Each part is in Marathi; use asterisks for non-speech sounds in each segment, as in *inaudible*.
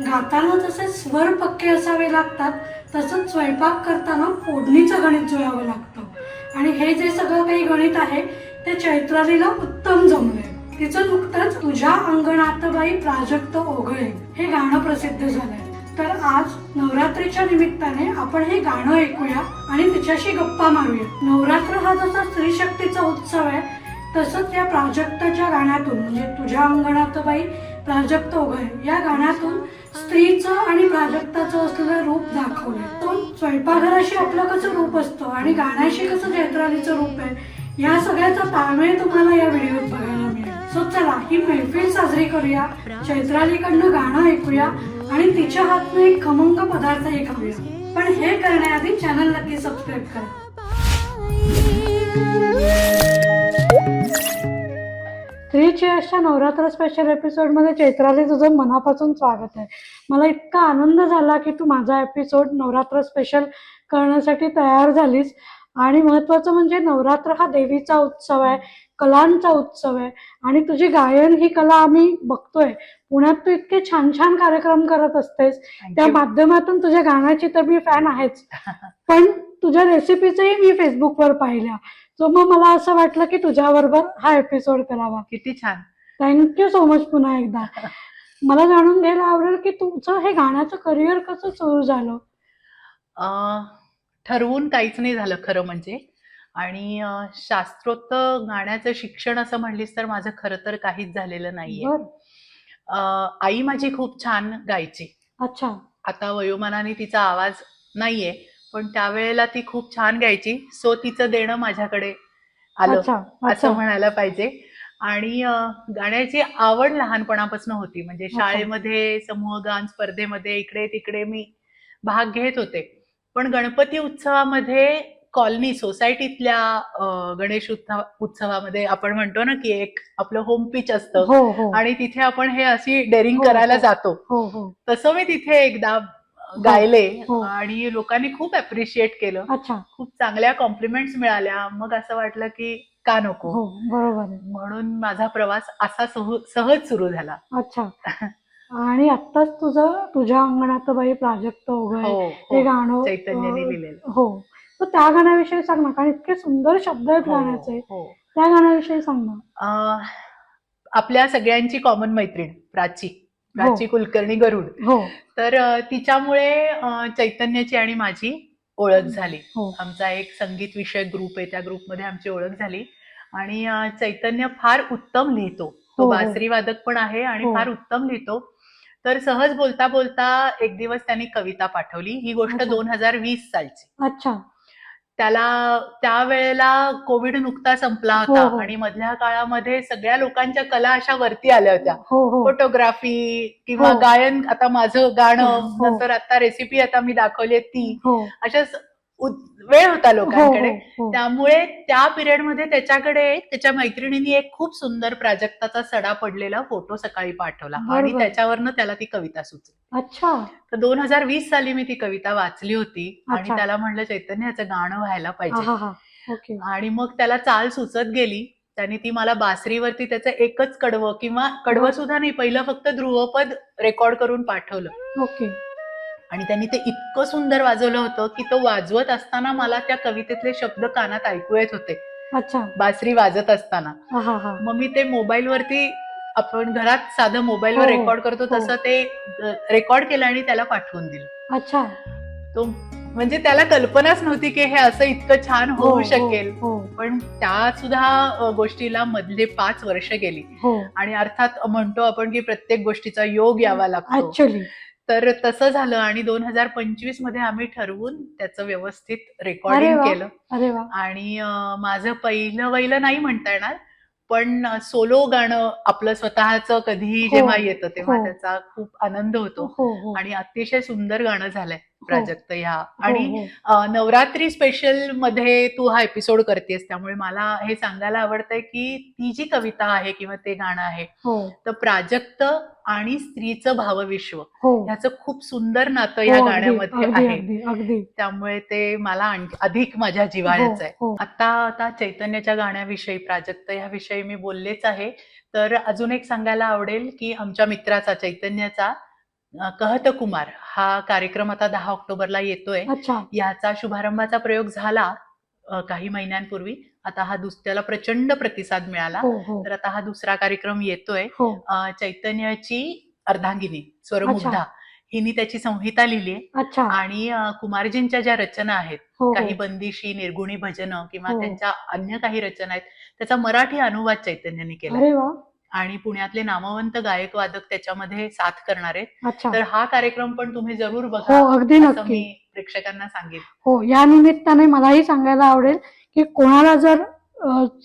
गाताना जसे स्वर पक्के असावे लागतात तसंच स्वयंपाक करताना फोडणीचं गणित जुळावं लागतं. आणि हे जे सगळं काही गणित आहे ते चैत्रालीला उत्तम जमले तिचं नुकतंच तुझ्या अंगणात बाई प्राजक्त ओघळे हे गाणं प्रसिद्ध झालंय. तर आज नवरात्रीच्या निमित्ताने आपण हे गाणं ऐकूया आणि तिच्याशी गप्पा मारूया. नवरात्र हा जसा स्त्री शक्तीचा उत्सव आहे तसंच या प्राजक्ताच्या गाण्यातून म्हणजे तुझ्या अंगणात बाई प्राजक्त उभय या गाण्यातून स्त्रीचं आणि प्राजक्ताचं असलेलं रूप दाखवलंय. तो स्वयंपाकघराशी आपलं कसं रूप असतं आणि गाण्याशी कसं जयत्रालीचं रूप आहे या सगळ्याचा ताळमेळ तुम्हाला या व्हिडिओत बघायला मिळेल. सो चला ही मैफिल साजरी करूया. चैत्रालीकडनं गाणं ऐकूया आणि तिच्या हातनं एक खमंग पदार्थही खाऊया. पण हे करण्याआधी चॅनल नक्की सबस्क्राईब करा. थ्री चेअर्सच्या नवरात्र स्पेशल एपिसोडमध्ये चैत्राली तुझं मनापासून स्वागत आहे. मला इतका आनंद झाला की तू माझा एपिसोड नवरात्र स्पेशल करण्यासाठी तयार झालीस. आणि महत्त्वाचं म्हणजे नवरात्र हा देवीचा उत्सव आहे. कलांचा उत्सव आहे. आणि तुझी गायन ही कला आम्ही बघतोय. पुण्यात तू इतके छान छान कार्यक्रम करत असतेस. त्या माध्यमातून तुझ्या गाण्याची तर मी फॅन आहेच. *laughs* पण तुझ्या रेसिपीजही मी फेसबुकवर पाहिल्या. सो मग मला असं वाटलं की तुझ्याबरोबर हा एपिसोड करावा. किती छान. थँक्यू सो मच पुन्हा एकदा. *laughs* मला जाणून घ्यायला आवडेल की तुमचं हे गाण्याचं करिअर कसं सुरू झालं? ठरवून काहीच नाही झालं खरं म्हणजे. आणि शास्त्रोक्त गाण्याचं शिक्षण असं म्हणलीस तर माझं खरं तर काहीच झालेलं नाहीये. आई माझी खूप छान गायची. अच्छा. आता वयोमानाने तिचा आवाज नाहीये पण त्यावेळेला ती खूप छान गायची सो तिचं देणं माझ्याकडे आलं असं म्हणायला पाहिजे. आणि गाण्याची आवड लहानपणापासून होती म्हणजे शाळेमध्ये समूह गान स्पर्धेमध्ये इकडे तिकडे मी भाग घेत होते. पण गणपती उत्सवामध्ये कॉलनी सोसायटीतल्या गणेश उत्सव उत्सवामध्ये आपण म्हणतो ना की एक आपलं होम पिच असतं. हो हो. आणि तिथे आपण हे अशी डेअरिंग हो, करायला हो. जातो. हो हो. तसं मी तिथे एकदा गायले हो. आणि लोकांनी खूप अप्रिशिएट केलं. अच्छा. खूप चांगल्या कॉम्प्लिमेंट्स मिळाल्या. मग असं वाटलं की का नको? हो बरोबर म्हणून माझा प्रवास असा सहज सुरू झाला. अच्छा. आणि आत्ताच तुझं तुझ्या अंगणात बाई प्राजक्त ओघळे हो हे हो. गाणं चैतन्याने लिहिलेलं. हो. तर त्या गाण्याविषयी सांग ना कारण इतके सुंदर शब्द आहेत हो, गाण्याचे. हो. त्या गाण्याविषयी सांग ना. आपल्या सगळ्यांची कॉमन मैत्रीण प्राची. प्राची कुलकर्णी गरुड. हो. तर तिच्यामुळे चैतन्याची आणि माझी ओळख झाली. हो. आमचा एक संगीत विषयक ग्रुप आहे त्या ग्रुपमध्ये आमची ओळख झाली. आणि चैतन्य फार उत्तम लिहितो. हो, तो हो. बासरी वादक पण आहे आणि हो. फार उत्तम लिहितो. तर सहज बोलता बोलता एक दिवस त्यांनी कविता पाठवली. ही गोष्ट. दोन हजार वीस सालची. अच्छा. त्याला त्यावेळेला कोविड नुकता संपला हो, होता हो. आणि मधल्या काळामध्ये सगळ्या लोकांच्या कला अशा वरती आल्या होत्या हो हो फोटोग्राफी किंवा हो. गायन आता माझं गाणं हो. नंतर आता रेसिपी आता मी दाखवली ती हो उद- वेळ होता हो लोकांकडे. हो त्यामुळे त्या पिरियडमध्ये त्याच्याकडे त्याच्या मैत्रिणींनी एक खूप सुंदर प्राजक्ताचा सडा पडलेला फोटो सकाळी पाठवला. आणि. त्याच्यावरनं त्याला ती कविता सुचली. अच्छा. तर दोन हजार वीस साली मी ती कविता वाचली होती. आणि. त्याला म्हणलं चैतन्य याचं गाणं व्हायला हा पाहिजे हा. हा आणि मग त्याला चाल सुचत गेली. त्याने ती मला बासरीवरती त्याचं एकच कडवं किंवा कडवं सुद्धा नाही पहिलं फक्त ध्रुवपद रेकॉर्ड करून पाठवलं. ओके. आणि त्यांनी ते इतकं सुंदर वाजवलं होतं की तो वाजवत असताना मला त्या कवितेतले शब्द कानात ऐकू येत होते. अच्छा. बासरी वाजत असताना. हा हा हा. मग मी ते मोबाईल वरती आपण घरात साधं मोबाईलवर हो, रेकॉर्ड करतो हो. तसं ते रेकॉर्ड केलं आणि त्याला पाठवून दिलं. अच्छा. तो म्हणजे त्याला कल्पनाच नव्हती की हे असं इतकं छान हो, होऊ शकेल. पण त्या सुद्धा गोष्टीला मधले पाच वर्ष गेली. आणि अर्थात म्हणतो आपण की प्रत्येक गोष्टीचा योग यावा लागतो. तर तसं झालं आणि दोन हजार पंचवीसमध्ये आम्ही ठरवून त्याचं व्यवस्थित रेकॉर्डिंग. केलं आणि माझं पहिलं वहिलं नाही म्हणता येणार पण सोलो गाणं आपलं स्वतःचं कधीही हो. जेव्हा येतं तेव्हा हो. त्याचा खूप आनंद होतो हो आणि अतिशय सुंदर गाणं झालंय प्राजक्त ह्या हो, आणि हो. नवरात्री स्पेशलमध्ये तू हा एपिसोड करतेस त्यामुळे मला हे सांगायला आवडतंय की ती जी कविता आहे किंवा ते गाणं आहे हो. तर प्राजक्त आणि स्त्रीचं भावविश्व हो. ह्याचं खूप सुंदर नातं या हो, गाण्यामध्ये आहे. त्यामुळे ते मला अधिक माझ्या जिव्हाळ्याचं आहे. हो, हो. आता आता चैतन्याच्या गाण्याविषयी प्राजक्त ह्याविषयी मी बोललेच आहे. तर अजून एक सांगायला आवडेल की आमच्या मित्राचा चैतन्याचा कहत कुमार हा कार्यक्रम आता दहा ऑक्टोबरला येतोय. याचा शुभारंभाचा प्रयोग झाला काही महिन्यांपूर्वी. आता हा त्याला प्रचंड प्रतिसाद मिळाला. हो हो. तर आता हा दुसरा कार्यक्रम येतोय. हो. चैतन्याची अर्धांगिनी स्वरमुग्धा. हिनी त्याची संहिता लिहिली आणि कुमारजींच्या ज्या रचना आहेत काही बंदिशी निर्गुणी भजनं किंवा. त्यांच्या अन्य काही रचना आहेत त्याचा मराठी अनुवाद चैतन्याने केला आणि पुण्यातले नामवंत गायक वादक त्याच्यामध्ये साथ करणार आहेत. अच्छा. तर हा कार्यक्रम पण तुम्ही जरूर बघा हो अगदी नक्की. मी प्रेक्षकांना सांगेन. हो या निमित्ताने मलाही सांगायला आवडेल की कोणाला जर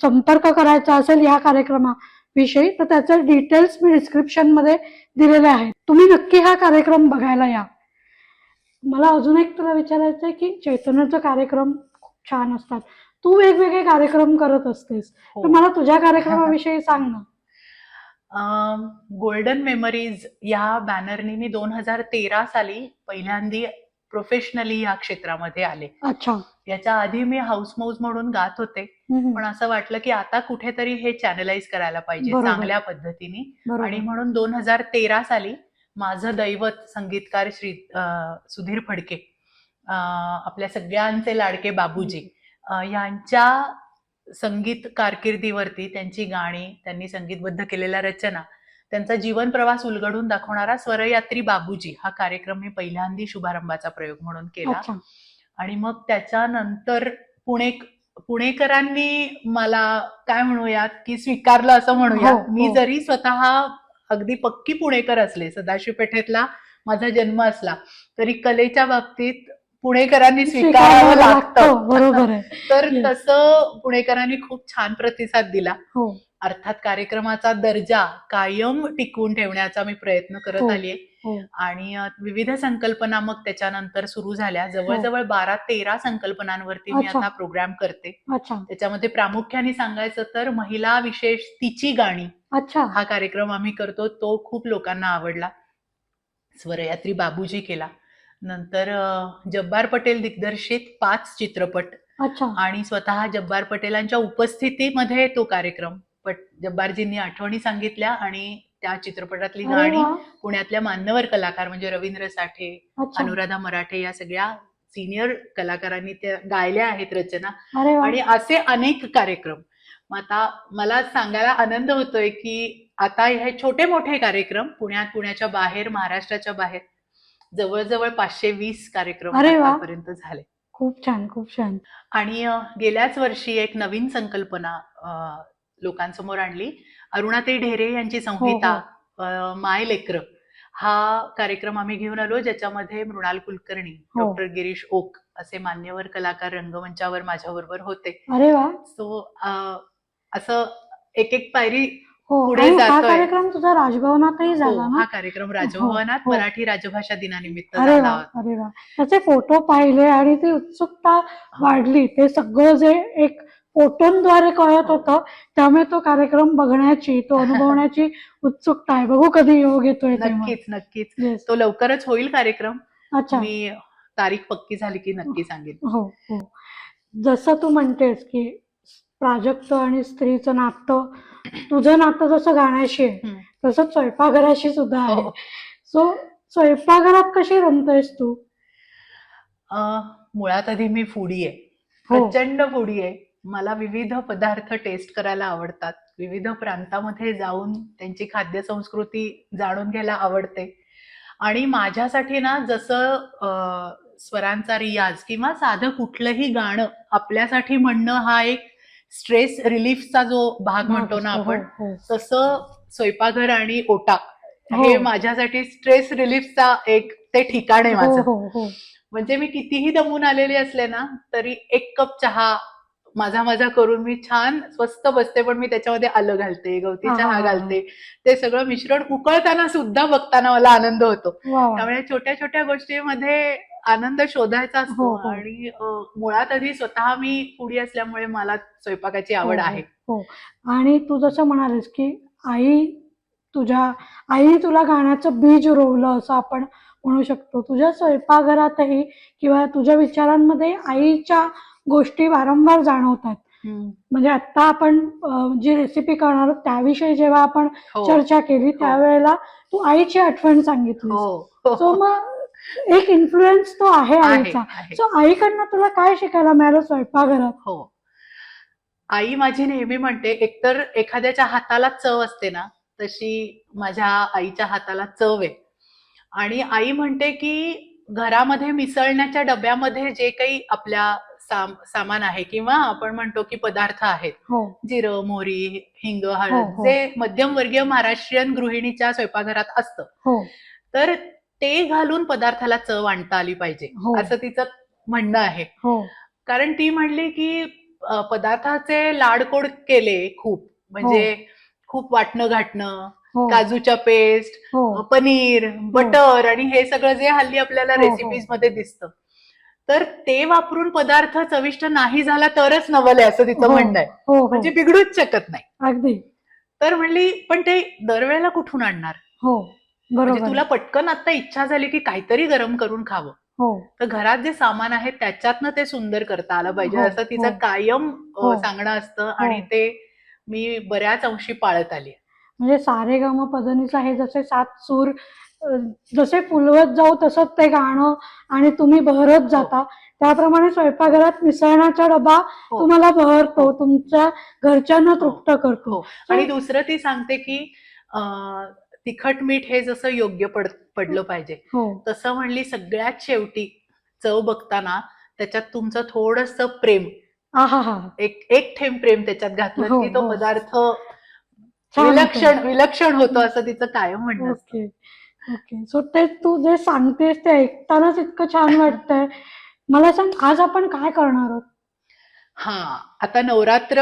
संपर्क करायचा असेल या कार्यक्रमाविषयी तर त्याचे डिटेल्स मी डिस्क्रिप्शनमध्ये दिलेले आहेत. तुम्ही नक्की हा कार्यक्रम बघायला या. मला अजून एक तुला विचारायचं आहे की चैतन्याचे कार्यक्रम खूप छान असतात. तू वेगवेगळे कार्यक्रम करत असतेस. हो. तर मला तुझ्या कार्यक्रमाविषयी *laughs* सांग ना. गोल्डन मेमरीज या बॅनरनी मी दोन हजार तेरा साली पहिल्यांदी प्रोफेशनली या क्षेत्रामध्ये आले. अच्छा. याच्या आधी मी हाऊस मौज म्हणून गात होते. पण असं वाटलं की आता कुठेतरी हे चॅनलाइज करायला पाहिजे. चांगल्या पद्धतीने. आणि म्हणून दोन हजार तेरा साली माझं दैवत संगीतकार श्री सुधीर फडके आपल्या सगळ्यांचे लाडके बाबूजी यांच्या संगीत कारकिर्दीवरती त्यांची गाणी त्यांनी संगीतबद्ध केलेल्या रचना त्यांचा जीवन प्रवास उलगडून दाखवणारा स्वरयात्री बाबूजी हा कार्यक्रम मी पहिल्यांदी शुभारंभाचा प्रयोग म्हणून केला. आणि मग त्याच्यानंतर पुणे पुणेकरांनी मला काय म्हणूयात की स्वीकारलं असं म्हणूया हो, मी हो. जरी स्वतः अगदी पक्की पुणेकर असले सदाशिव पेठेतला माझा जन्म असला तरी कलेच्या बाबतीत पुणेकरांनी स्वीकारावं लागतं. बरोबर *laughs* तर. तसं पुणेकरांनी खूप छान प्रतिसाद दिला. हो. अर्थात कार्यक्रमाचा दर्जा कायम टिकवून ठेवण्याचा मी प्रयत्न करत हो. आलीये. हो. आणि विविध संकल्पना मग त्याच्यानंतर सुरू झाल्या. जवळजवळ बारा तेरा संकल्पनांवरती मी. आता प्रोग्राम करते. अच्छा. त्याच्यामध्ये प्रामुख्याने सांगायचं तर महिला विशेष तिची गाणी अच्छा. हा कार्यक्रम आम्ही करतो. तो खूप लोकांना आवडला. स्वरयात्री बाबूजी केला. नंतर जब्बार पटेल दिग्दर्शित पाच चित्रपट. आणि स्वतः जब्बार पटेलांच्या उपस्थितीमध्ये तो कार्यक्रम पट जब्बारजींनी आठवणी सांगितल्या आणि त्या चित्रपटातली गाणी पुण्यातल्या मान्यवर कलाकार म्हणजे रवींद्र साठे अनुराधा मराठे या सगळ्या सिनियर कलाकारांनी त्या गायल्या आहेत रचना. आणि असे अनेक कार्यक्रम. मग आता मला सांगायला आनंद होतोय की आता हे छोटे मोठे कार्यक्रम पुण्यात पुण्याच्या बाहेर महाराष्ट्राच्या बाहेर जवळजवळ पाचशे वीस कार्यक्रम अरे वा. आतापर्यंत झाले. खूप छान खूप छान. आणि अ, गेल्याच वर्षी एक नवीन संकल्पना अ, लोकांसमोर आणली. अरुणाताई ढेरे यांची संहिता हो, अ, माय लेकर. हा कार्यक्रम आम्ही घेऊन आलो ज्याच्यामध्ये मृणाल कुलकर्णी हो. डॉक्टर गिरीश ओक असे मान्यवर कलाकार रंगमंचावर माझ्याबरोबर होते. अरे वा. सो असं एक एक पायरी हो पुढे आणि हा जातोय. कार्यक्रम तुझा राजभवनातही हो, झाला ना? हा कार्यक्रम राजभवनात हो. मराठी राजभाषा दिनानिमित्त अरे झाला वा होता. अरे वा. त्याचे फोटो पाहिले आणि ती उत्सुकता वाढली. ते सगळं जे एक फोटोंद्वारे कळत होतं त्यामुळे तो कार्यक्रम बघण्याची तो *laughs* अनुभवण्याची उत्सुकता आहे. बघू कधी योग येतोय तेव्हा. नक्कीच नक्कीच. Yes. तो लवकरच होईल कार्यक्रम. अच्छा. मी तारीख पक्की झाली की नक्की सांगेन. हो हो. जसं तू म्हणतेस की प्राजक्त आणि स्त्रीचं नातं तुझं नातं जसं गाण्याशी आहे हम्म. तसं स्वयंपाकघराशी सुद्धा आहे. हो. सो स्वयंपाकघरात कशी रमतेस तू? मुळात आधी मी फुडी आहे. हो. प्रचंड फुडी आहे. मला विविध पदार्थ टेस्ट करायला आवडतात. विविध प्रांतामध्ये जाऊन त्यांची खाद्य संस्कृती जाणून घ्यायला आवडते. आणि माझ्यासाठी ना जसं स्वरांचा रियाज किंवा साधं कुठलंही गाणं आपल्यासाठी म्हणणं हा एक स्ट्रेस रिलीफचा जो भाग म्हणतो ना हो, आपण हो. तसं स्वयंपाकघर आणि ओटा हो. हे माझ्यासाठी स्ट्रेस रिलीफचा एक ते ठिकाण आहे माझं म्हणजे मी कितीही दमून आलेले असले ना तरी एक कप चहा माझा माझा करून मी छान स्वस्त बसते पण मी त्याच्यामध्ये आलं घालते गवती चहा. घालते ते सगळं मिश्रण उकळताना सुद्धा बघताना मला आनंद होतो त्यामुळे छोट्या छोट्या गोष्टीमध्ये आनंद शोधायचा हो, असतो हो. आणि मुळात आधी स्वतः मी फुडी असल्यामुळे मला स्वयंपाकाची आवड हो, आहे. हो. आणि तू जसं म्हणालीस की आई तुझ्या आईने तुला गाण्याचं बीज रोवलं असं आपण म्हणू शकतो. तुझ्या स्वयंपाकघरातही किंवा तुझ्या विचारांमध्ये आईच्या गोष्टी वारंवार जाणवतात. म्हणजे आता आपण जी रेसिपी करणार आहोत त्याविषयी जेव्हा आपण चर्चा केली त्यावेळेला तू आईची आठवण सांगितली सो *laughs* मग एक इन्फ्लुएन्स तो आहे आईचा. आहे. सो आईकडनं तुला काय शिकायला मिळालं? स्वयंपाकघरात? हो. आई माझी नेहमी म्हणते एकतर एखाद्याच्या हाताला चव असते ना तशी माझ्या आईच्या हाताला चव आहे. आणि आई म्हणते की घरामध्ये मिसळण्याच्या डब्यामध्ये जे काही आपल्या साम सामान आहे किंवा आपण म्हणतो की पदार्थ आहेत. हो. जिरं मोहरी हिंग हो, हळद हो. जे मध्यमवर्गीय महाराष्ट्रीयन गृहिणीच्या स्वयंपाकघरात असतं. हो. तर ते घालून पदार्थाला चव आणता आली पाहिजे. हो. असं तिचं म्हणणं आहे. हो. कारण ती म्हणली की पदार्थाचे लाडकोड केले खूप. म्हणजे खूप वाटणं घाटणं हो. काजूच्या पेस्ट हो. पनीर बटर आणि हे सगळं जे हल्ली आपल्याला हो, हो. रेसिपीजमध्ये दिसतं. तर ते वापरून पदार्थ चविष्ट नाही झाला तरच नवल आहे असं तिचं हो. म्हणणं आहे. हो म्हणजे हो बिघडूच शकत नाही. अगदी. तर म्हणली पण ते दरवेळेला कुठून आणणार? हो. म्हणजे तुला पटकन आता इच्छा झाली की काहीतरी गरम करून खावं. हो. तर घरात जे सामान आहे त्याच्यातनं ते सुंदर करता आलं पाहिजे. हो, असं तिचं हो. कायम. सांगणं असतं आणि ते मी बऱ्याच अंशी पाळत आली. म्हणजे सारे गम पदनीचा हे जसे सात सूर जसे फुलवत जाऊ तसं ते गाणं आणि तुम्ही बहरत जाता. त्याप्रमाणे स्वयंपाकघरात मिसळण्याचा डबा. तुम्हाला बहरतो. तुमच्या घरच्यांना तृप्त करतो. आणि दुसरं ती सांगते की तिखट मीठ हे जसं योग्य पड पडलं पाहिजे. हो. तसं म्हणली सगळ्यात शेवटी चव बघताना त्याच्यात तुमचं थोडस प्रेम. हा एक एक थेंब प्रेम त्याच्यात घातलं हो, की तो हो. पदार्थ. विलक्षण विलक्षण होतो असं तिचं कायम म्हणणं असतं. Okay okay. सो ते तू जे सांगतेस ते ऐकतानाच इतकं छान वाटतंय. मला सांग आज आपण काय करणार आहोत? हा आता नवरात्र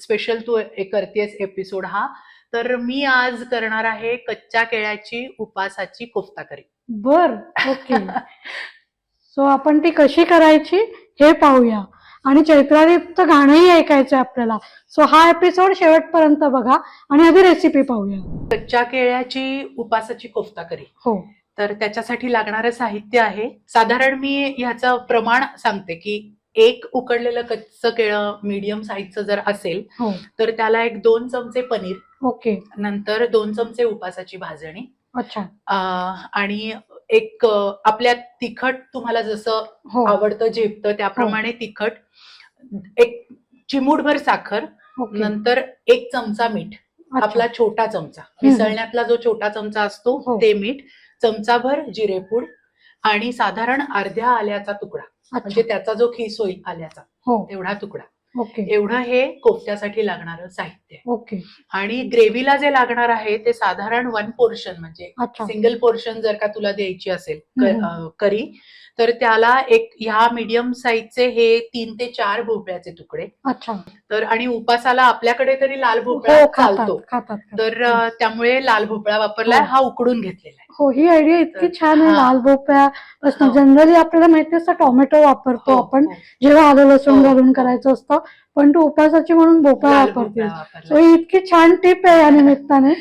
स्पेशल तू करतेस एपिसोड हा. तर मी आज करणार आहे कच्च्या केळ्याची उपासाची कोफ्ता करी बर ओके. *laughs* सो आपण ती कशी करायची हे पाहूया. आणि चैत्रादीपचं गाणंही ऐकायचंय आपल्याला. सो हा एपिसोड शेवटपर्यंत बघा आणि आधी रेसिपी पाहूया. कच्च्या केळ्याची उपासाची कोफ्ता करी हो. तर त्याच्यासाठी लागणारं साहित्य आहे. साधारण मी ह्याचं प्रमाण सांगते की एक उकडलेलं कच्चं केळं मीडियम साईजचं जर असेल हो. तर त्याला एक दोन चमचे पनीर ओके. नंतर दोन चमचे उपासाची भाजणी. अच्छा. आणि एक आपल्या तिखट तुम्हाला जसं हो. आवडतं झेपतं त्याप्रमाणे तिखट एक चिमूटभर साखर नंतर एक चमचा मीठ. आपला छोटा चमचा. मिसळण्यातला जो छोटा चमचा असतो हो. ते मीठ चमचाभर जिरेपूड आणि साधारण अर्ध्या आल्याचा तुकडा. म्हणजे त्याचा जो खीस होईल आल्याचा हो. तेवढा तुकडा. एवढं हे कोफ्त्यासाठी लागणारं साहित्य. ओके. आणि ग्रेव्हीला जे लागणार आहे ते साधारण वन पोर्शन म्हणजे सिंगल पोर्शन जर का तुला द्यायची असेल करी तर त्याला एक ह्या मीडियम साईजचे हे तीन ते चार भोपळ्याचे तुकडे अच्छा तर आणि उपासाला आपल्याकडे तरी लाल हो भोपळा खातात चालतो खातात. तर अं, त्यामुळे लाल भोपळा वापरलाय हो. हा उकडून घेतलेला आहे हो ही आयडिया इतकी छान आहे हा. लाल भोपळ्या हो. जनरली आपल्याला माहिती असतं टोमॅटो वापरतो हो, आपण हो. जेव्हा आलं लसूण हो, घालून हो. करायचं असतं पण तू उपासाची म्हणून भोपळा लाल वापरते भोपळा सो वापरलाय. ही इतकी छान टिप आहे या निमित्ताने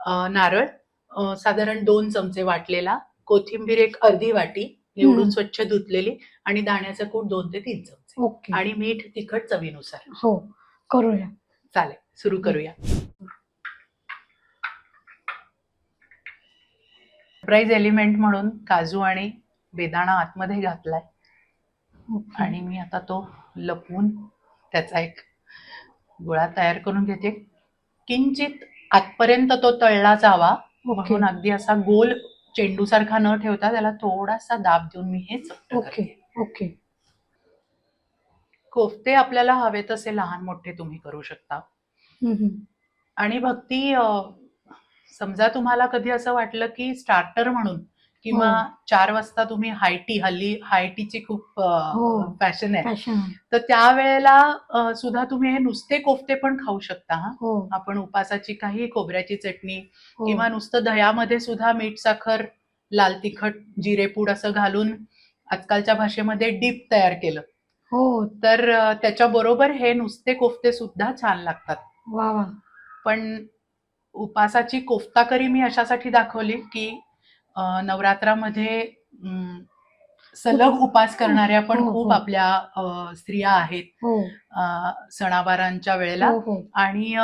अं, नारळ अं, साधारण दोन चमचे वाटलेला कोथिंबीर एक अर्धी वाटी निवडून. स्वच्छ धुतलेली आणि दाण्याचं कूट दोन ते तीन चमचे. ओके. आणि मीठ तिखट चवीनुसार. हो करूया. चालेल सुरू करूया. सरप्राईज एलिमेंट म्हणून काजू आणि बेदाणा आतमध्ये घातलाय. आणि मी आता तो लपवून त्याचा एक गोळा तयार करून घेते. किंचित आतपर्यंत तो तळला जावा. म्हणून अगदी असा गोल चेंडू सारखा न ठेवता त्याला थोडासा दाब देऊन मी हे चपट ओके करते. ओके कोफ्ते आपल्याला हवे तसे लहान मोठे तुम्ही करू शकता हम्म, हम्म. आणि भक्ती अं, समजा तुम्हाला कधी असं वाटलं की स्टार्टर म्हणून किंवा हो. चार वाजता तुम्ही हायटी हल्ली हायटीची खूप हो. फॅशन आहे. तर त्यावेळेला अं, सुद्धा तुम्ही हे नुसते कोफ्ते पण खाऊ शकता हा हो आपण उपासाची काही खोबऱ्याची चटणी. किंवा नुसतं दह्यामध्ये सुद्धा मीठ साखर लाल तिखट जिरेपूड असं घालून आजकालच्या भाषेमध्ये डीप तयार केलं हो तर अ, त्याच्याबरोबर हे नुसते कोफ्ते सुद्धा छान लागतात वा वा पण उपासाची कोफ्ता करी मी अशासाठी दाखवली की नवरात्रामध्ये सलग उपास करणाऱ्या पण हो, हो. खूप आपल्या अ, स्त्रिया आहेत. हो. सणावारांच्या वेळेला. हो हो. आणि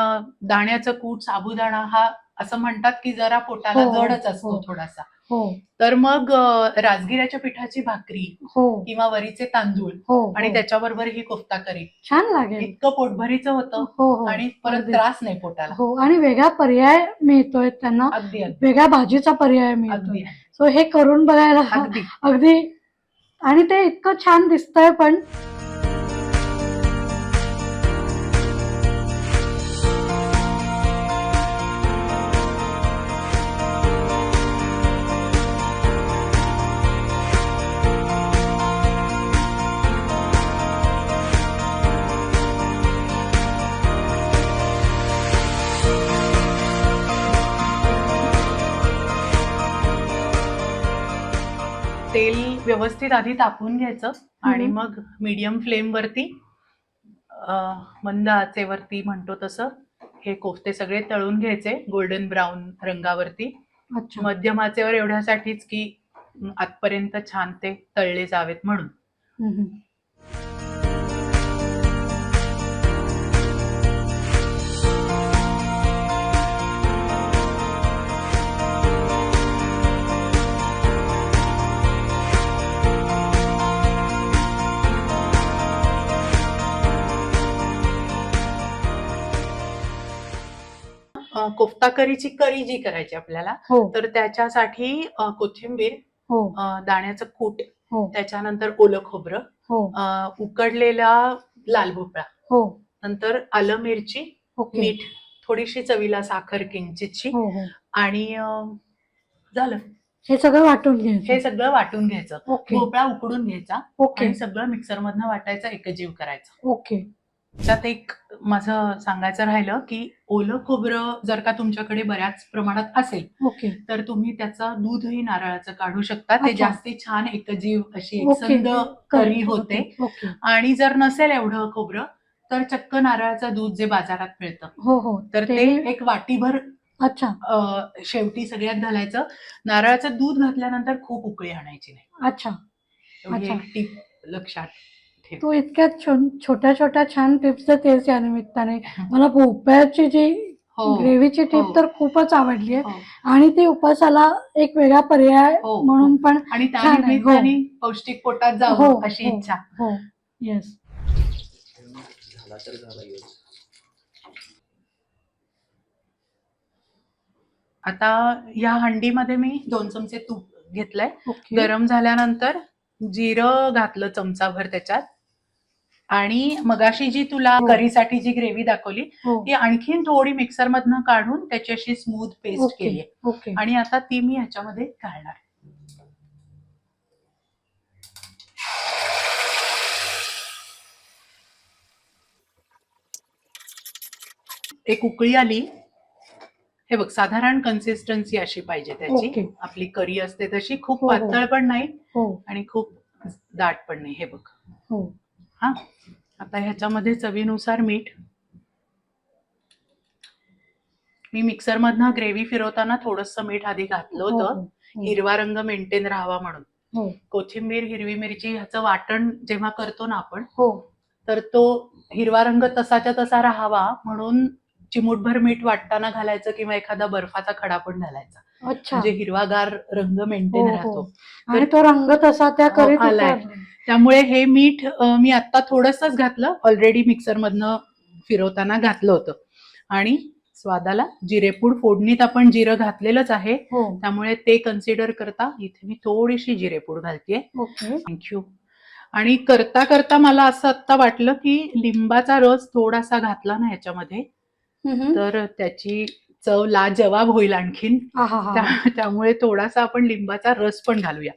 दाण्याचं कूट साबुदाणा हा असं म्हणतात की जरा पोटाला हो, हो, जडच असतो हो. थोडासा. हो. तर मग अ, राजगिऱ्याच्या पिठाची भाकरी हो. किंवा वरीचे तांदूळ हो आणि हो. त्याच्याबरोबर ही कोफ्ता करी. छान लागेल. इतकं पोटभरीचं होतं हो हो. आणि परत अगदी. त्रास नाही पोटाला. हो आणि वेगळा पर्याय मिळतोय त्यांना. अगदी अगदी. वेगळ्या भाजीचा पर्याय अगदी मिळतोय सो हे करून बघायला अगदी. अगदी. आणि ते इतकं छान दिसतंय पण. व्यवस्थित आधी तापून घ्यायचं आणि. मग मीडियम फ्लेम वरती अं, मंद आचेवरती म्हणतो तसं हे कोफ्ते सगळे तळून घ्यायचे गोल्डन ब्राऊन रंगावरती. मध्यम आचेवर एवढ्यासाठीच की आतपर्यंत छान ते तळले जावेत म्हणून. कोफ्ता करीची करी जी करायची आपल्याला हो. तर त्याच्यासाठी अं, कोथिंबीर हो. अं, दाण्याचं कूट हो. त्याच्यानंतर ओलं खोबरं हो. अं, उकडलेला लाल भोपळा हो. नंतर आलं मिरची ओके. मीठ थोडीशी चवीला साखर किंचितची हो हो. आणि अं, झालं. हे सगळं वाटून हे घ्यायचं सगळं वाटून घ्यायचं. ओके. भोपळा उकडून घ्यायचा ओके. आणि सगळं मिक्सर मधनं वाटायचं एकजीव करायचं. ओके. त्यात एक माझं सांगायचं राहिलं की ओलं खोबरं जर का तुमच्याकडे बऱ्याच प्रमाणात असेल ओके. तर तुम्ही त्याचं दूधही नारळाचं काढू शकता. ते अच्छा. जास्ती छान एकजीव अशी ओके. एकसंद करी होते. ओके. आणि जर नसेल एवढं खोबरं तर चक्क नारळाचं दूध जे बाजारात मिळतं हो हो. तर ते एक वाटीभर अच्छा. अ, शेवटी सगळ्यात घालायचं. नारळाचं दूध घातल्यानंतर खूप उकळी आणायची नाही. अच्छा. एवढी अच्छा. एक टीप लक्षात. तू इतक्या छो- छोट्या छोट्या छान टिप्स देतेस या निमित्ताने. मला भोपळ्याची जी हो. ग्रेव्हीची टिप हो. तर खूपच आवडली आहे. हो. आणि ती उपासाला एक वेगळा पर्याय. म्हणून पण आणि पौष्टिक पोटात जावं अशी. इच्छा. हो. येस. आता या हंडीमध्ये मी दोन चमचे तूप घेतलंय. गरम झाल्यानंतर जिरं घातलं चमचाभर त्याच्यात. आणि मगाशी जी तुला हो. करीसाठी जी ग्रेव्ही दाखवली हो. ती आणखीन थोडी मिक्सर मधनं काढून त्याची अशी स्मूथ पेस्ट केली आणि आता ती मी ह्याच्यामध्ये घालणार. एक उकळी आली. हे बघ साधारण कन्सिस्टन्सी अशी पाहिजे त्याची. आपली करी असते तशी खूप हो. पातळ पण नाही हो. आणि खूप दाट पण नाही. हे बघ. हो. आता ह्याच्यामध्ये चवीनुसार मीठ. मी मिक्सर मधनं ग्रेव्ही फिरवताना थोडस मीठ आधी घातलं हो, होतं. हो, हिरवा रंग मेंटेन राहावा म्हणून. हो. कोथिंबीर हिरवी मिरची ह्याचं वाटण जेव्हा करतो ना आपण हो. तर तो हिरवा रंग तसाच्या तसा राहावा म्हणून चिमूटभर मीठ वाटताना घालायचं किंवा एखादा बर्फाचा खडा पण घालायचा. अच्छा. म्हणजे हिरवागार रंग मेंटेन हो. राहतो. आणि तो रंग तसा त्या करीत आलाय. त्यामुळे हे मीठ अं, मी आता थोडंसंच घातलं. ऑलरेडी मिक्सर मधनं फिरवताना घातलं होतं. आणि स्वादाला जिरेपूड फोडणीत आपण जिरं घातलेलंच आहे. हो. त्यामुळे ते कन्सिडर करता इथे मी थोडीशी जिरेपूड घालतेय. ओके. थँक्यू आणि करता करता मला असं आता वाटलं की लिंबाचा रस थोडासा घातला ना ह्याच्यामध्ये हम्म. तर त्याची चव लाजवाब होईल आणखीन. त्यामुळे थोडासा आपण लिंबाचा रस पण घालूया.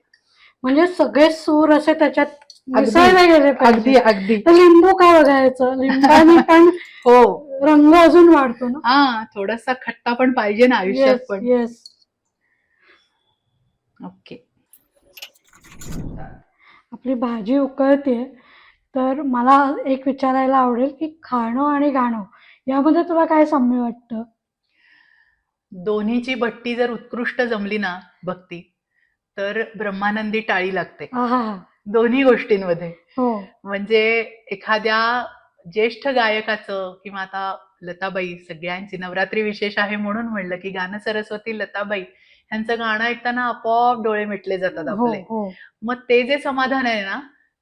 म्हणजे सगळे सूर असे त्याच्यात अगदी. मिसळले गेले अगदी अगदी. लिंबू काय बघायचं? लिंबाने *laughs* पण हो. रंग अजून वाढतो ना? हा थोडासा खट्टा पण पाहिजे ना आयुष्यात पण. Yes okay. आपली भाजी उकळते तर मला एक विचारायला आवडेल की खाणं आणि गाणं यामध्ये तुला काय साम्य वाटतं? दोन्हीची भट्टी जर उत्कृष्ट जमली ना भक्ती तर ब्रह्मानंदी टाळी लागते. दोन्ही गोष्टींमध्ये. हो. म्हणजे एखाद्या ज्येष्ठ गायकाचं किंवा आता लताबाई सगळ्यांची नवरात्री विशेष आहे म्हणून म्हणलं की गाणं सरस्वती लताबाई यांचं गाणं ऐकताना आपोआप डोळे मिटले जातात हो आपले. हो. मग ते जे समाधान आहे ना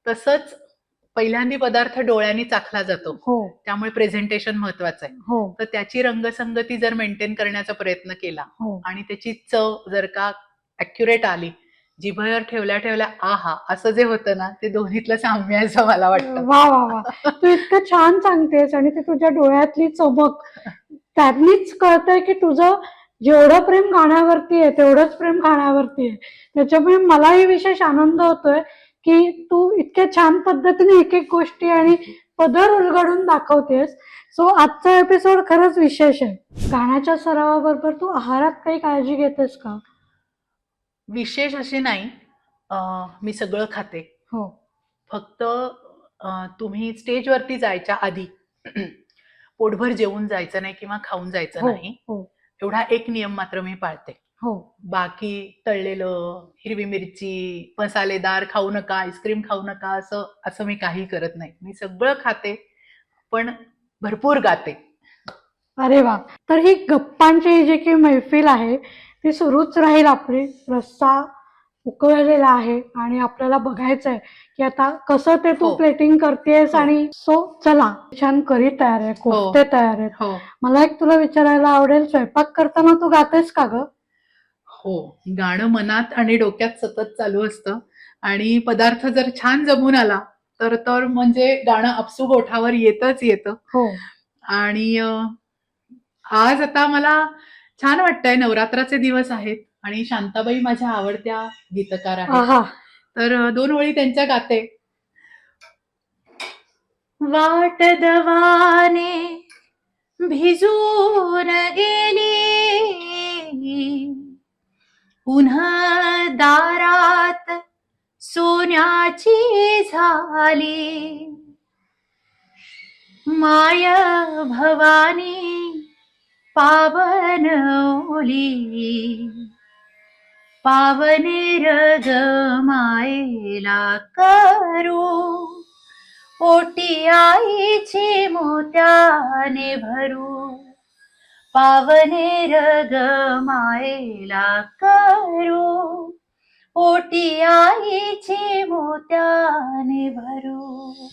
तसंच पहिल्यांदी पदार्थ डोळ्यांनी चाखला जातो. हो. त्यामुळे प्रेझेंटेशन महत्वाचं आहे. हो. तर त्याची रंगसंगती जर मेंटेन करण्याचा प्रयत्न केला हो. आणि त्याची चव जर का अॅक्युरेट आली जिभेवर ठेवल्या ठेवल्या आहा असं जे होतं ना ते दोन्हीतलं साम्य आहे असं मला वाटतं. वा वा वा. तू इतकं छान सांगतेस आणि ते तुझ्या डोळ्यातली चमक त्यांनीच कळतंय की तुझं जेवढं प्रेम गाण्यावरती आहे तेवढंच प्रेम खाण्यावरती आहे. त्याच्यामुळे मलाही विशेष आनंद होतोय. की तू इतक्या छान पद्धतीने एक एक गोष्टी आणि पदर उलगडून दाखवतेस. सो आजचा एपिसोड खरंच विशेष आहे. गाण्याच्या सरावाबरोबर तू आहारात काही काळजी घेतेस का? विशेष असे नाही. मी सगळं खाते. हो. फक्त तुम्ही स्टेजवरती जायच्या आधी पोटभर जेवून जायचं नाही किंवा खाऊन जायचं हो नाही. हो. एवढा एक नियम मात्र मी पाळते. हो. बाकी तळलेलं हिरवी मिरची मसालेदार खाऊ नका आईस्क्रीम खाऊ नका असं असं मी काही करत नाही. मी सगळं खाते पण भरपूर गाते. अरे वा. तर ही गप्पांची जी काही मैफिल आहे ती सुरूच राहील आपली. रस्सा उकळलेला आहे आणि आपल्याला बघायचं आहे की आता कसं ते तू हो. प्लेटिंग करतेस हो. आणि सो चला छान करी तयार आहे कोफ्ते तयार आहेत. हो. मला एक तुला विचारायला आवडेल स्वयंपाक करताना तू गातेस का ग? हो गाणं मनात आणि डोक्यात सतत चालू असतं. आणि पदार्थ जर छान जमून आला तर तर म्हणजे गाणं आपसूक ओठावर येतच येतं. हो. आणि आज आता मला छान वाटतंय नवरात्राचे दिवस आहेत आणि शांताबाई माझ्या आवडत्या गीतकार आहेत. आहा. तर दोन ओळी त्यांच्या गाते. वाट दवाने भिजून गेली. पुन्हा दारात सोन्याची झाली. माय भवानी पावन ओली. पावने रग मायला करू. ओटी आईची मोत्याने भरू. पावने रग मायेला करू. ओटी आईची मोत्याने भरू.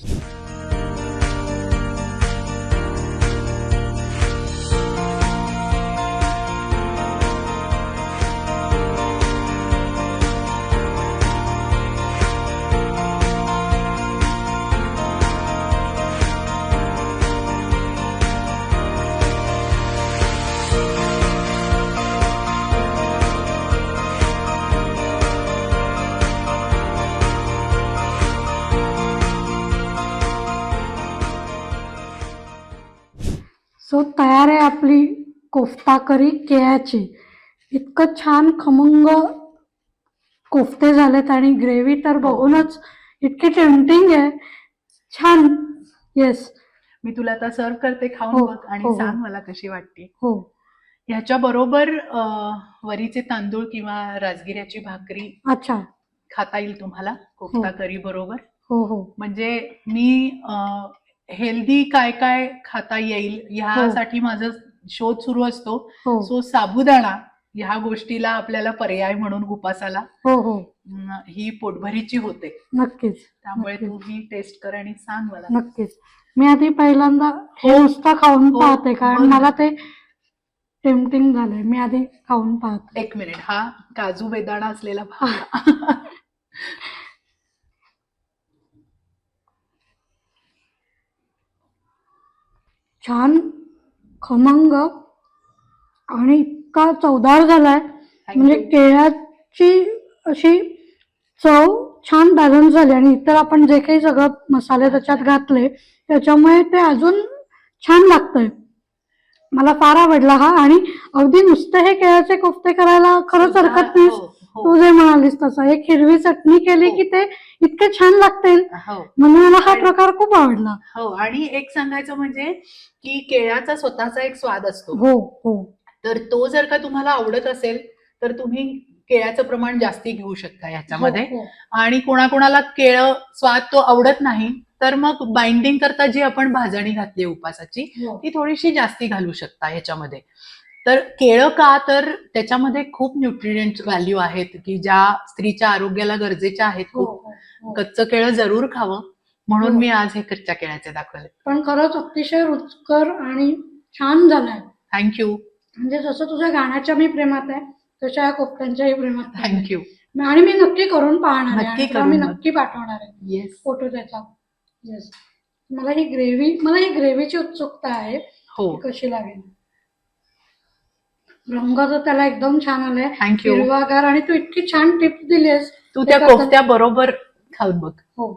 सो तयार आहे आपली कोफ्ता करी केळ्याची. इतकं छान खमंग कोफ्ते झालेत आणि ग्रेव्ही तर बघूनच इतकी टेम्पटिंग आहे. छान. येस मी तुला आता सर्व करते हो, खाऊन बघ आणि हो, हो. सांग मला कशी वाटते. हो. ह्याच्या बरोबर वरीचे तांदूळ किंवा राजगिऱ्याची भाकरी अच्छा. खाता येईल तुम्हाला कोफ्ता हो. करी बरोबर. हो हो. म्हणजे मी हेल्दी काय काय खाता येईल ह्यासाठी माझा शोध सुरू असतो. हो. सो साबुदाणा ह्या गोष्टीला आपल्याला पर्याय म्हणून उपासाला हो हो. ही पोटभरीची होते. नक्कीच. त्यामुळे. तू ही टेस्ट कर आणि सांग मला. नक्कीच. मी आधी पहिल्यांदा हे नुसतं खाऊन हो, पाहते कारण. मला ते टेम्पटिंग झालंय. मी आधी खाऊन पाहते. एक मिनिट. हा काजू बेदाणा असलेला भाग छान खमंग आणि इतका चवदार झालाय म्हणजे. केळ्याची अशी चव छान बॅलन्स झाली आणि इतर आपण जे काही सगळं मसाले त्याच्यात घातले त्याच्यामुळे ते अजून छान लागतंय मला फार आवडला हा आणि अगदी नुसते हे केळ्याचे कोफ्ते करायला खरंच हरकत नाही हो. तू जे म्हणालीस तसं एक हिरवी चटणी केली हो. की ते इतके छान लागते हो. म्हणून मला हा प्रकार खूप आवडला. हो आणि एक सांगायचं म्हणजे की केळ्याचा स्वतःचा एक स्वाद असतो. हो हो. तर तो जर का तुम्हाला आवडत असेल तर तुम्ही केळ्याचं प्रमाण जास्ती घेऊ शकता ह्याच्यामध्ये. हो, हो. आणि कोणाकोणाला केळं स्वाद तो आवडत नाही तर मग बाइंडिंग करता जी आपण भाजणी घातली उपासाची हो. ती थोडीशी जास्ती घालू शकता ह्याच्यामध्ये. तर केळं का? तर त्याच्यामध्ये खूप न्यूट्रिएंट व्हॅल्यू आहेत की ज्या स्त्रीच्या आरोग्याला गरजेच्या आहेत. हो, खूप हो, हो. कच्चं केळं जरूर खावं. म्हणून. मी आज हे कच्च्या केळ्याचे दाखवले. पण खरंच अतिशय रुचकर आणि छान झालाय. थँक्यू म्हणजे जसं तुझ्या गाण्याच्या मी प्रेमात आहे तशा या कोफ्त्यांच्याही प्रेमात. थँक्यू आणि मी नक्की करून पाहणार आहे. मी. नक्की पाठवणार आहे. येस फोटो त्याचा. येस मला ही ग्रेव्ही मला ही ग्रेव्हीची उत्सुकता आहे. हो. कशी लागेल. रंग तर त्याला एकदम छान आलाय. थँक्यू हिरवागार आणि तू इतकी छान टिप्स दिलीस तू त्या कोफ्त्या बरोबर खाऊन बघ. हो.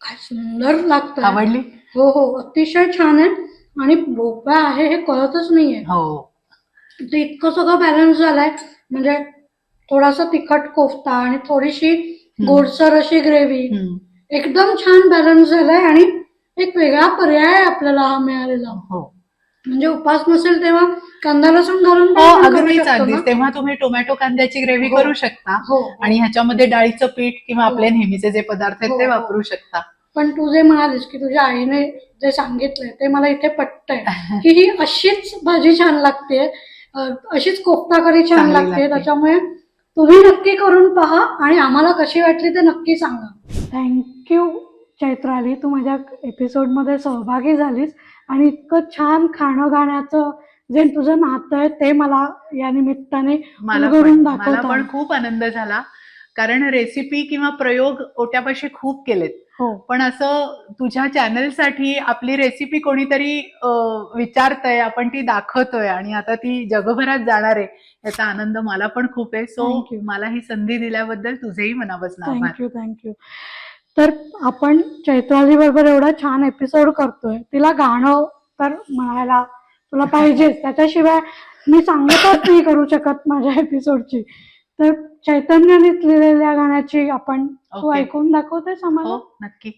काय सुंदर लागतं आवडली? हो हो. अतिशय छान आहे. आणि भोपळा आहे हे कळतच नाहीये. हो. ते इतकं सगळं बॅलन्स झालंय. म्हणजे थोडासा तिखट कोफ्ता आणि थोडीशी गोडसर अशी ग्रेव्ही. एकदम छान बॅलन्स झालाय आणि एक वेगळा पर्याय आपल्याला हा मिळालेला. हो. म्हणजे उपास नसेल तेव्हा कांदा लसूण घालून हो पण आपण करू अगदीच शकतो अगदीच. ना. तेव्हा तुम्ही टोमॅटो कांद्याची ग्रेव्ही हो. करू शकता. हो आणि ह्याच्यामध्ये डाळीचं पीठ किंवा आपले. नेहमीचे जे पदार्थ आहेत ते हो, हो. वापरू शकता. पण तू जे म्हणालीस की तुझ्या आईने जे सांगितलंय ते मला इथे पटतंय. *laughs* की ही अशीच भाजी छान लागते. अशीच कोफ्ता करी छान चांगली लागते. लागते. त्याच्यामुळे तुम्ही नक्की करून पहा आणि आम्हाला कशी वाटली ते नक्की सांगा. थँक्यू चैत्राली तू माझ्या एपिसोडमध्ये सहभागी झालीस आणि इतकं छान खाणं गाण्याचं जे तुझं नातं आहे ते मला या निमित्ताने मला पण मला पण खूप आनंद झाला. कारण रेसिपी किंवा प्रयोग ओट्यापाशी खूप केलेत. हो. पण असं तुझ्या चॅनलसाठी आपली रेसिपी कोणीतरी विचारतंय आपण ती दाखवतोय आणि आता ती जगभरात जाणार आहे याचा आनंद मला पण खूप आहे. सो. मला ही संधी दिल्याबद्दल तुझेही मनापासून थँक्यू थँक्यू तर आपण चैत्राली बरोबर एवढा छान एपिसोड करतोय. तिला गाणं तर म्हणायला तुला पाहिजेच. त्याच्याशिवाय मी सांगतच नाही करू शकत माझ्या एपिसोडची तर चैतन्याने लिहिलेल्या गाण्याची आपण तू. ऐकून दाखवतेस आम्हाला? हो नक्की.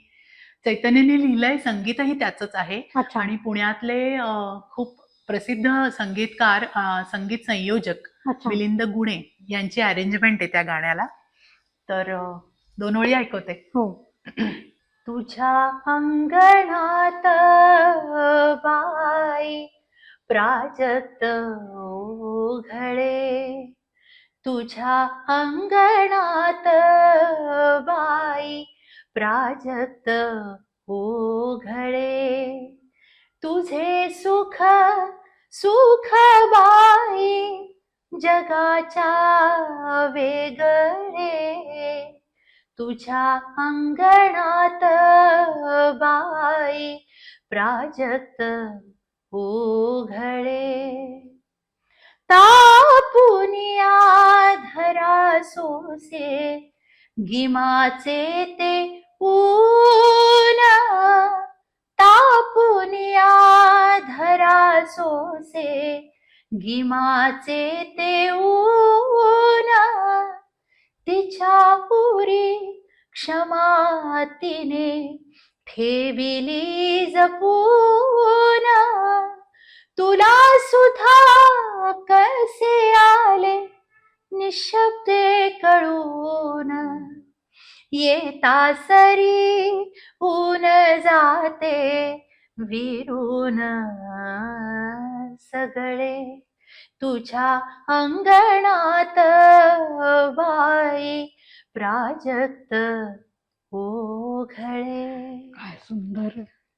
चैतन्यने लिहिलंय संगीतही त्याचंच आहे. आणि पुण्यातले खूप प्रसिद्ध संगीतकार संगीत संयोजक मिलिंद गुणे यांची अरेंजमेंट आहे त्या गाण्याला. तर दोन ओळी ऐकवते. हो. *clears throat* तुझ्या अंगणात बाई प्राजक्त उघडे. तुझ्या अंगणात बाई प्राजक्त उघडे. तुझे सुख सुख बाई जगाच्या वेगळे. तुझ्या अंगणात बाई प्राजक्त उघळे तापुनिया धरा सोसे गिमाचे ते ऊन. तापुनिया धरा सोसे गिमाचे ते ऊन. तिच्या उरी क्षमा तिने ठेविली जपून. तुला सुद्धा कसे आले निशब्दे कळून. येता सरी ऊन जाते विरून सगळे. तुझ्या अंगणात बाई प्राजक्त ओघळे. काय सुंदर.